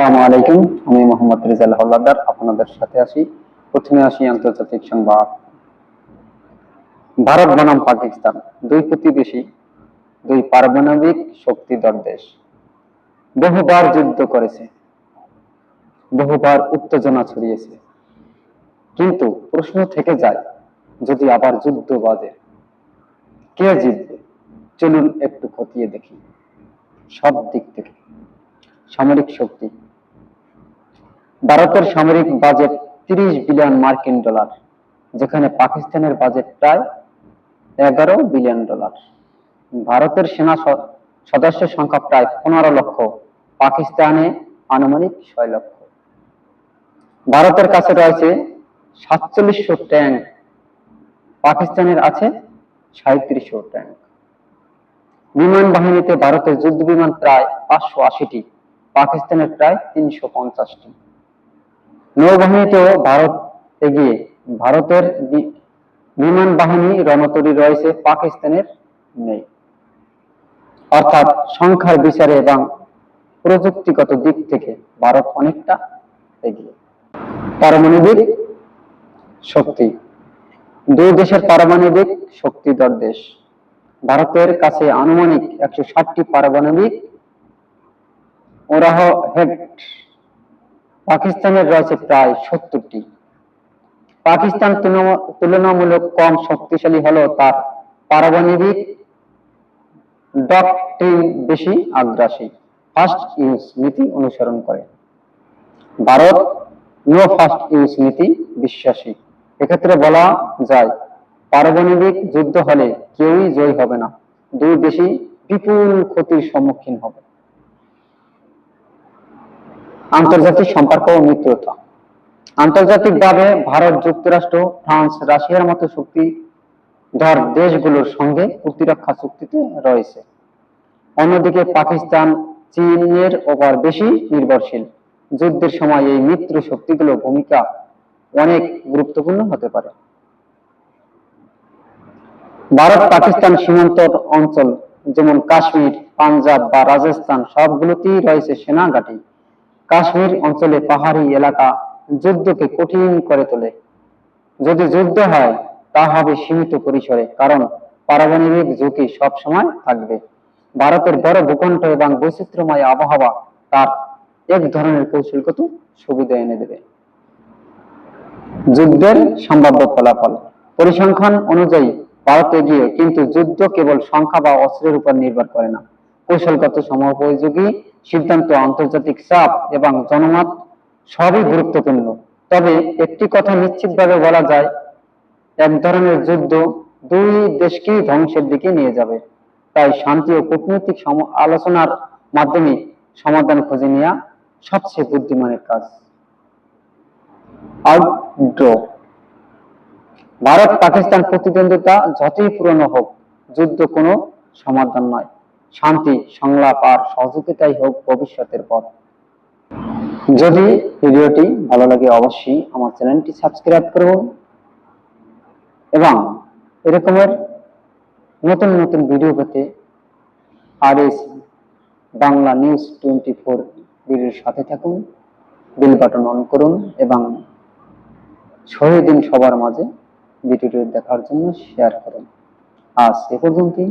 আলাইকুম, আমি মোহাম্মদ রিজাল হল্লাদার, আপনাদের সাথে আছি। প্রথমে আসি আন্তর্জাতিক সংবাদ। ভারত বনাম পাকিস্তান, দুই প্রতিবেশী, দুই পারমাণবিক বহুবার যুদ্ধ করেছে। বহুবার উত্তেজনা ছড়িয়েছে। কিন্তু প্রশ্ন থেকে যায়, যদি আবার যুদ্ধ বাজে কে জিতবে? চলুন একটু খতিয়ে দেখি। সব দিক থেকে। সামরিক শক্তি ভারতের সামরিক বাজেট তিরিশ বিলিয়ন মার্কিন ডলার, যেখানে পাকিস্তানের বাজেট প্রায় এগারো বিলিয়ন ডলার। ভারতের সেনা সদস্য সংখ্যা প্রায় পনেরো লক্ষ, পাকিস্তানে আনুমানিক ছয় লক্ষ। ভারতের কাছে রয়েছে সাতচল্লিশশো ট্যাঙ্ক পাকিস্তানের আছে সাঁত্রিশশো ট্যাঙ্ক বিমান বাহিনীতে ভারতের যুদ্ধ বিমান প্রায় পাঁচশো আশিটি, পাকিস্তানের প্রায় তিনশো পঞ্চাশটি। নৌবাহিনীতেও ভারত এগিয়ে, ভারতের বিমান বাহিনী রণতরী রয়েছে পাকিস্তানের নেই। অর্থাৎ সংখ্যার বিচারে এবং প্রযুক্তিগত দিক থেকে ভারত অনেকটা এগিয়ে। পারমাণবিক শক্তি। দুই দেশের পারমাণবিক শক্তিধর দেশ। ভারতের কাছে আনুমানিক একশো ষাটটি পারমাণবিক ওরাহ হেড পাকিস্তানের রয়েছে প্রায় সত্তরটি। পাকিস্তান তুলনামূলক কম শক্তিশালী হলেও তার পারমাণবিক ডকট্রিন বেশি আগ্রাসী। ফার্স্ট ইউজ নীতি অনুসরণ করে। ভারত নো ফার্স্ট ইউজ নীতি বিশ্বাসী। এক্ষেত্রে বলা যায়, পারমাণবিক যুদ্ধ হলে কেউই জয়ী হবে না। দুই দেশই বিপুল ক্ষতির সম্মুখীন হবে। আন্তর্জাতিক সম্পর্ক ও মিত্রতা। আন্তর্জাতিকভাবে ভারত যুক্তরাষ্ট্র, ফ্রান্স, রাশিয়ার মতো শক্তিধর দেশগুলোর সঙ্গে প্রতিরক্ষা চুক্তিতে রয়েছে। অন্যদিকে পাকিস্তান, চীনের ওপর বেশি নির্ভরশীল। যুদ্ধের সময় এই মিত্র শক্তিগুলো ভূমিকা অনেক গুরুত্বপূর্ণ হতে পারে। ভারত, পাকিস্তান সীমান্ত অঞ্চল, যেমন কাশ্মীর, পাঞ্জাব বা রাজস্থান, সবগুলোতেই রয়েছে সেনা ঘাঁটি কাশ্মীর অঞ্চলে পাহাড়ি এলাকা যুদ্ধকে কঠিন করে তোলে। যদি যুদ্ধ হয়, তা হবে সীমিত পরিসরে, কারণ পারমাণবিক ঝুঁকি সব সময় থাকবে। ভারতের বড় ভূখণ্ড এবং বৈচিত্র্যময় আবহাওয়া তার এক ধরনের কৌশলগত সুবিধা এনে দেবে। যুদ্ধের সম্ভাব্য ফলাফল। পরিসংখ্যান অনুযায়ী, ভারতে গিয়ে কিন্তু যুদ্ধ কেবল সংখ্যা বা অস্ত্রের উপর নির্ভর করে না। কৌশলগত সময়োপযোগী সিদ্ধান্ত, আন্তর্জাতিক চাপ এবং জনমত সবই গুরুত্বপূর্ণ। তবে একটি কথা নিশ্চিতভাবে বলা যায়, এক ধরনের যুদ্ধ দুই দেশকেই ধ্বংসের দিকে নিয়ে যাবে। তাই শান্তি ও কূটনৈতিক আলোচনার মাধ্যমে সমাধান খুঁজে নেওয়া সবচেয়ে বুদ্ধিমানের কাজ। আউটড্র। ভারত পাকিস্তান প্রতিদ্বন্দ্বিতা যতই পুরনো হোক, যুদ্ধ কোনো সমাধান নয়। শান্তি, সংলাপ আর সহযোগিতাই হোক ভবিষ্যতের পথ। যদি ভিডিওটি ভালো লাগে, অবশ্যই আমার চ্যানেলটি সাবস্ক্রাইব করুন এবং এরকমের নতুন নতুন ভিডিও পেতে R S Bangla news twenty four ভিডিওর সাথে থাকুন, বেল বাটন অন করুন এবং ছয় দিন সবার মাঝে ভিডিওটি দেখার জন্য শেয়ার করুন। আজ এ পর্যন্তই।